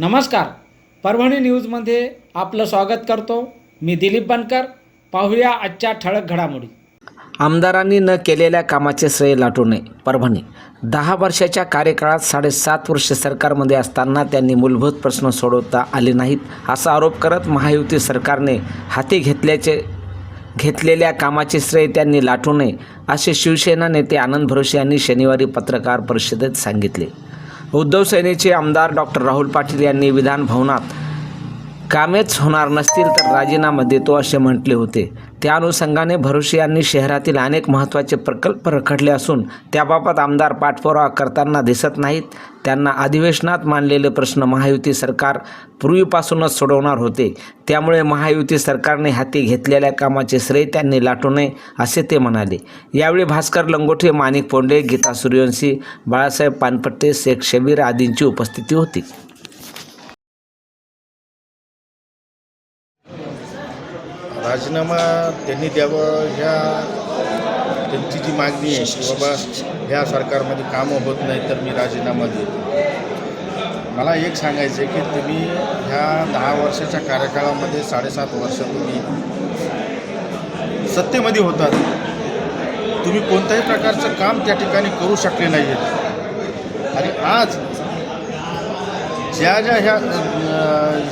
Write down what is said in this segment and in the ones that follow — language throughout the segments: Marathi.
नमस्कार. परभणी न्यूजमध्ये आपलं स्वागत करतो. मी दिलीप बनकर. पाहूया आजच्या ठळक घडामोडी. आमदारांनी न केलेल्या कामाचे श्रेय लाटू नये परभणी. दहा वर्षाच्या कार्यकाळात साडेसात वर्ष सरकारमध्ये असताना त्यांनी मूलभूत प्रश्न सोडवता आले नाहीत असा आरोप करत महायुती सरकारने हाती घेतल्याचे घेतलेल्या कामाचे श्रेय त्यांनी लाटू नये असे शिवसेना नेते आनंद भरोसे यांनी शनिवारी पत्रकार परिषदेत सांगितले. उद्धव सेनेचे आमदार डॉक्टर राहुल पाटील यांनी विधान भवनात कामेच होणार नसतील तर राजीनामा देतो असे म्हटले होते. त्या अनुषंगाने भरोसे यांनी शहरातील अनेक महत्त्वाचे प्रकल्प रखडले असून त्याबाबत आमदार पाठपुरावा करताना दिसत नाहीत. त्यांना अधिवेशनात मांडलेले प्रश्न महायुती सरकार पूर्वीपासूनच सोडवणार होते. त्यामुळे महायुती सरकारने हाती घेतलेल्या कामाचे श्रेय त्यांनी लाटू नये असे ते म्हणाले. यावेळी भास्कर लंगोठे माणिक पोंडे गीता सूर्यवंशी बाळासाहेब पानपट्टे शेख शबीर आदींची उपस्थिती होती. राजीनामा त्यांनी द्यावं ह्या त्यांची जी मागणी आहे की बाबा ह्या सरकारमध्ये कामं होत नाही तर मी राजीनामा देतो. मला एक सांगायचं आहे की तुम्ही ह्या दहा वर्षाच्या कार्यकाळामध्ये साडेसात वर्ष तुम्ही सत्तेमध्ये होतात. तुम्ही कोणत्याही प्रकारचं काम त्या ठिकाणी करू शकले नाही आहेत आणि आज ज्या ज्या ह्या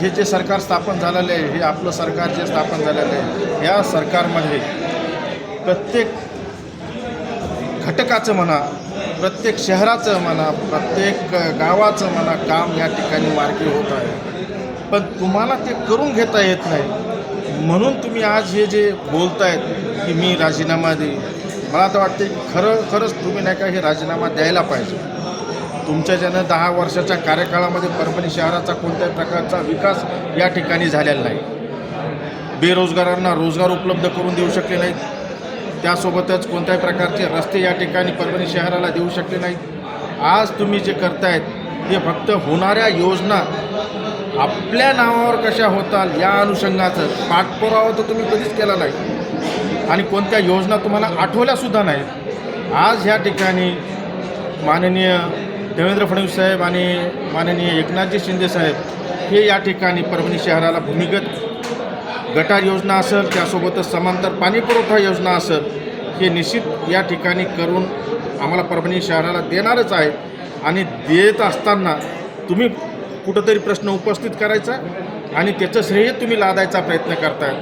हे जे सरकार स्थापन झालेलं आहे हे आपलं सरकार जे स्थापन झालेलं आहे या सरकारमध्ये प्रत्येक घटकाचं म्हणा प्रत्येक शहराचं म्हणा प्रत्येक गावाचं म्हणा काम या ठिकाणी मार्गी होत आहे. पण तुम्हाला ते करून घेता येत नाही. म्हणून तुम्ही आज हे जे बोलतायत की मी राजीनामा देईन. मला तर वाटते खरं खरंच तुम्ही नाही का हे राजीनामा द्यायला पाहिजे. तुमच्या ज्यानं दहा वर्षाच्या कार्यकाळामध्ये परभणी शहराचा कोणत्याही प्रकारचा विकास या ठिकाणी झालेला नाही. बेरोजगारांना रोजगार उपलब्ध करून देऊ शकले नाहीत. त्यासोबतच कोणत्याही प्रकारचे रस्ते या ठिकाणी परभणी शहराला देऊ शकले नाहीत. आज तुम्ही जे करतायत ते फक्त होणाऱ्या योजना आपल्या नावावर कशा होतात या अनुषंगाचं पाठपुरावा तर तुम्ही कधीच केला नाही. आणि कोणत्या योजना तुम्हाला आठवल्यासुद्धा नाहीत. आज ह्या ठिकाणी माननीय देवेंद्र फडणवीस साहेब आणि माननीय एकनाथजी शिंदे साहेब हे या ठिकाणी परभणी शहराला भूमिगत गटार योजना असेल त्यासोबतच समांतर पाणीपुरवठा योजना असेल हे निश्चित या ठिकाणी करून आम्हाला परभणी शहराला देणारच आहे. आणि देत असताना तुम्ही कुठंतरी प्रश्न उपस्थित करायचा आणि त्याचं श्रेय तुम्ही लादायचा प्रयत्न करताय.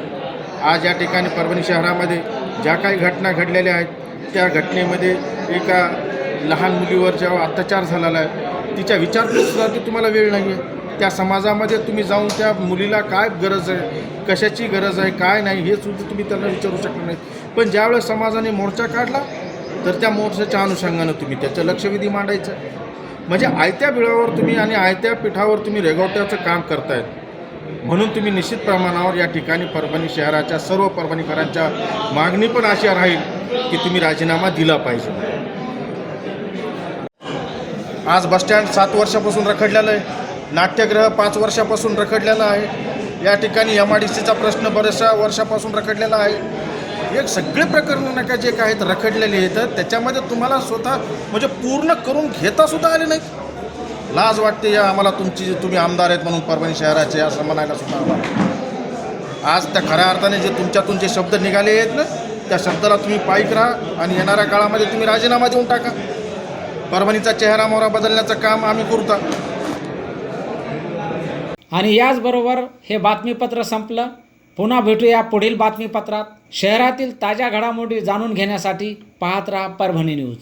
आज या ठिकाणी परभणी शहरामध्ये ज्या काही घटना घडलेल्या आहेत त्या घटनेमध्ये एका लहान मुलीवर जेव्हा अत्याचार झालेला आहे तिच्या विचारपूससाठी तुम्हाला वेळ नाही आहे. त्या समाजामध्ये तुम्ही जाऊन त्या मुलीला काय गरज आहे कशाची गरज आहे काय नाही हे सुद्धा तुम्ही त्यांना विचारू शकणार नाही. पण ज्यावेळेस समाजाने मोर्चा काढला तर त्या मोर्चाच्या अनुषंगानं तुम्ही त्याचं लक्षवेधी मांडायचं. म्हणजे आयत्या बिळावर तुम्ही आणि आयत्या पिठावर तुम्ही रेगवट्याचं काम करतायत. म्हणून तुम्ही निश्चित प्रमाणावर या ठिकाणी परभणी शहराच्या सर्व परभणीकरांच्या मागणी पण अशी राहील की तुम्ही राजीनामा दिला पाहिजे. आज बसस्टँड सात वर्षापासून रखडलेलं आहे. नाट्यगृह पाच वर्षापासून रखडलेलं आहे. या ठिकाणी एम आय डी सीचा प्रश्न बऱ्याचशा वर्षापासून रखडलेला आहे. एक सगळे प्रकरण नका जे काय आहेत रखडलेले आहेत त्याच्यामध्ये तुम्हाला स्वतः म्हणजे पूर्ण करून घेता सुद्धा आले नाहीत. लाज वाटते या आम्हाला तुमची तुम्ही आमदार आहेत म्हणून परभणी शहराचे असं म्हणायला सुद्धा आम्हाला. आज त्या खऱ्या अर्थाने जे तुमच्यातून जे शब्द निघाले आहेत ना त्या शब्दाला तुम्ही पाईक राहा आणि येणाऱ्या काळामध्ये तुम्ही राजीनामा देऊन टाका. परभणीचा चेहरा मोहरा बदलण्याचं काम आम्ही करता आणि याचबरोबर हे बातमीपत्र संपलं. पुन्हा भेटूया पुढील बातमीपत्रात. शहरातील ताज्या घडामोडी जाणून घेण्यासाठी पाहत राहा परभणी न्यूज.